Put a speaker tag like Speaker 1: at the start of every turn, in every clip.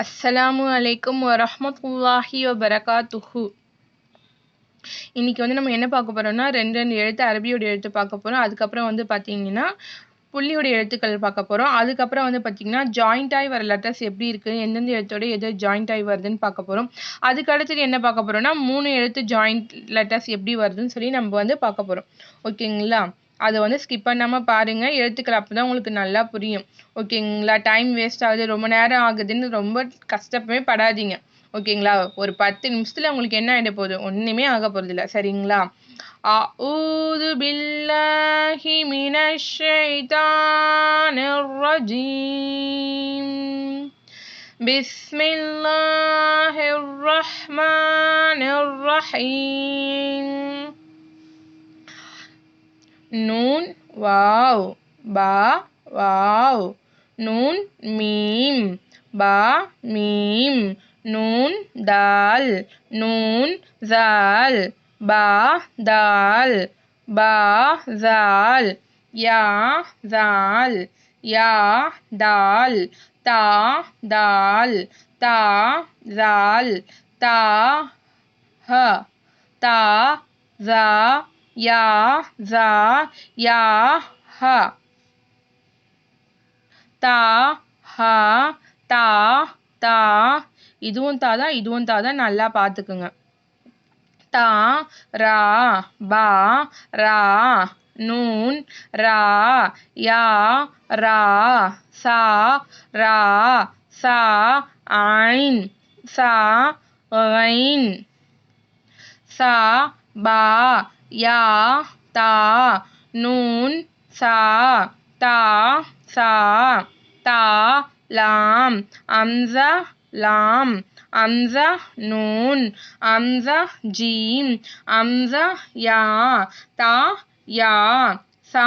Speaker 1: அஸ்ஸலாமு அலைக்கும் வரஹ்மத்துல்லாஹி வபரகாத்துஹு. இன்னைக்கு வந்து நம்ம என்ன பார்க்க போறோம்னா ரெண்டு ரெண்டு எழுத்து அரபியோட எழுத்து பார்க்க போறோம். அதுக்கப்புறம் வந்து பார்த்தீங்கன்னா புள்ளியோட எழுத்துக்கள் பார்க்க போறோம். அதுக்கப்புறம் வந்து பார்த்தீங்கன்னா ஜாயிண்ட் ஆகி வர லெட்டர்ஸ் எப்படி இருக்கு எந்தெந்த எழுத்தோட எது ஜாயிண்ட் ஆகி வருதுன்னு பார்க்க போறோம். அதுக்கு அடுத்தது என்ன பார்க்க போறோம்னா மூணு எழுத்து ஜாயிண்ட் லெட்டர்ஸ் எப்படி வருதுன்னு சொல்லி நம்ம வந்து பார்க்க போறோம். ஓகேங்களா? அதை வந்து ஸ்கிப் பண்ணாமல் பாருங்க எழுத்துக்கள் அப்போ தான் உங்களுக்கு நல்லா புரியும் ஓகேங்களா டைம் வேஸ்ட் ஆகுது ரொம்ப நேரம் ஆகுதுன்னு ரொம்ப கஷ்டப்பவே படாதீங்க ஓகேங்களா ஒரு பத்து நிமிஷத்துல உங்களுக்கு என்ன ஆகிட போகுது ஒன்றுமே ஆக போகிறதில்ல சரிங்களா أعوذ بالله من الشيطان الرجيم بسم الله الرحمن الرحيم வாவ். பா வாவ். நூன் மீம். பா மீம். நூன் தால் நூன் ஜால் பா தால் பா ஜால் யா ஜால் யா தால் தா தால் தா ஜால் தா ஹ. தா ஜா யா ஜா யா ஹ. தா ஹ தா தா. இதுவும் தா தான் இதுவும் தா தான் நல்லா பார்த்துக்குங்க. தா ரா பா ரா நூன் ரா யா ரா சா ரா சா ஐன் சா ஐன் சா பா யா தா நூன் சா தா சா தா லாம் அம்சா லாம் அம்சா நூன் அம்சா ஜீம் அம்சா யா தா யா சா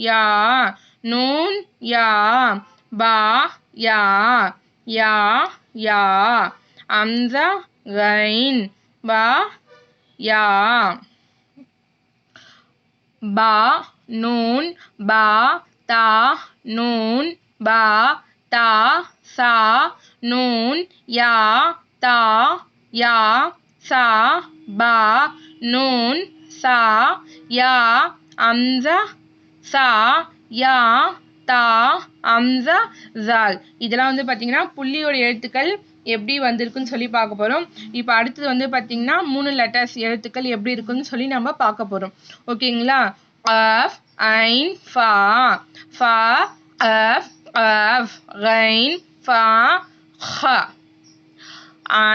Speaker 1: யா நூன் யா பா யா யா யா அம்சா கைன் பா யா. பா நூன் பா தா நூன் பா தா சா நூன் யா தா யா சா பா நூன் சா யா அம்சா சா யா தா அம்சா ஜால். இதெல்லாம் வந்து பார்த்தீங்கன்னா புள்ளியோட எழுத்துக்கள் எப்படி வந்திருக்குன்னு சொல்லி பார்க்க போகிறோம் இப்போ அடுத்தது வந்து பார்த்தீங்கன்னா மூணு லெட்டர்ஸ் எழுத்துக்கள் எப்படி இருக்குன்னு சொல்லி நம்ம பார்க்க போகிறோம் ஓகேங்களா அஃப் ஐன் ஃபா ஃபா அஃப் அஃப் ரைன் ஃபா ஹ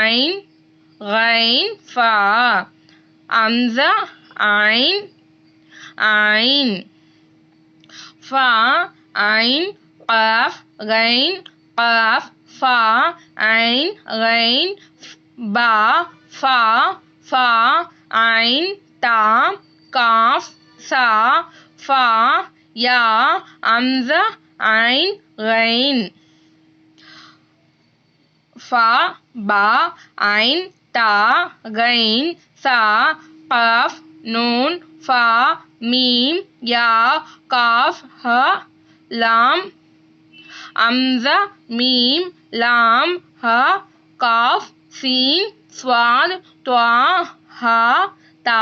Speaker 1: ஐன் ரைன் ஃபா அம்சா ஐன் ஐன் ஃபா ஐன் அஃப் ரைன் அஃப் ஃபா ஐன் கைன் பா ஃபா ஃபா ஐன் தா காஃப் சா ஃபா யா அம்சா ஐன் கைன் ஃபா பா ஐன் தா கைன் சா காஃப் நூன் ஃபா மீம் யா காஃப் ஹ லாம் அம்ச மீம் லாம் ஹ காஃப் சீன் ஸ்வாத் துவா ஹ தா.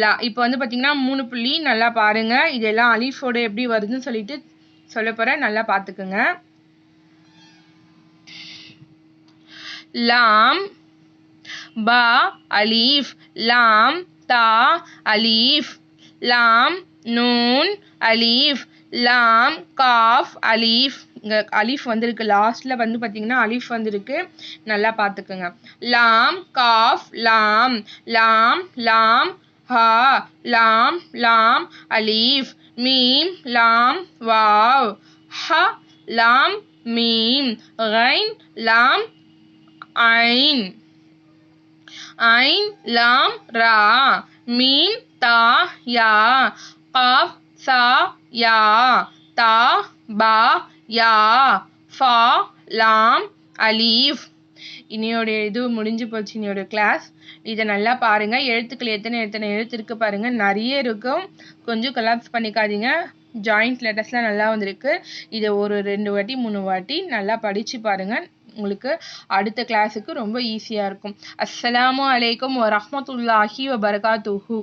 Speaker 1: லா இப்போ வந்து பார்த்தீங்கன்னா மூணு புள்ளி நல்லா பாருங்க. இதெல்லாம் அலிஃபோட எப்படி வருதுன்னு சொல்லிட்டு சொல்ல போகிறேன் நல்லா பார்த்துக்குங்க லாம் பா அலீஃப். லாம் தா அலீஃப். லாம் நூன் அலீஃப். லாம் காஃப் அலீஃப். இங்கே அலீஃப் வந்திருக்கு. லாஸ்ட்டில் வந்து பார்த்தீங்கன்னா அலீஃப் வந்திருக்கு. நல்லா பார்த்துக்குங்க லாம் காஃப் லாம். லாம் லாம் ஹா. லாம் லாம் அலீஃப். மீம் லாம் வாவ். ஹ லாம் மீம். கைன் லாம் ஐன். ஐன் லாம் ரா. மீம் தா யா. காஃப் சா யா தா பா யா ஃபா லாம் அலீஃப். இனியோடைய இது முடிஞ்சு போச்சு இனியோடைய கிளாஸ் இதை நல்லா பாருங்கள் எழுத்துக்கள் எத்தனை எத்தனை எழுத்து இருக்குது பாருங்கள் நிறைய இருக்கும். கொஞ்சம் கொலாப்ஸ் பண்ணிக்காதீங்க. ஜாயிண்ட் லெட்டர்ஸ்லாம் நல்லா வந்திருக்கு. இதை ஒரு ரெண்டு வாட்டி மூணு வாட்டி நல்லா படித்து பாருங்கள் உங்களுக்கு அடுத்த கிளாஸுக்கு ரொம்ப ஈஸியாக இருக்கும். அஸ்ஸலாமு அலைக்கும் வரமத்துல்லாஹி வபரகாத்துஹு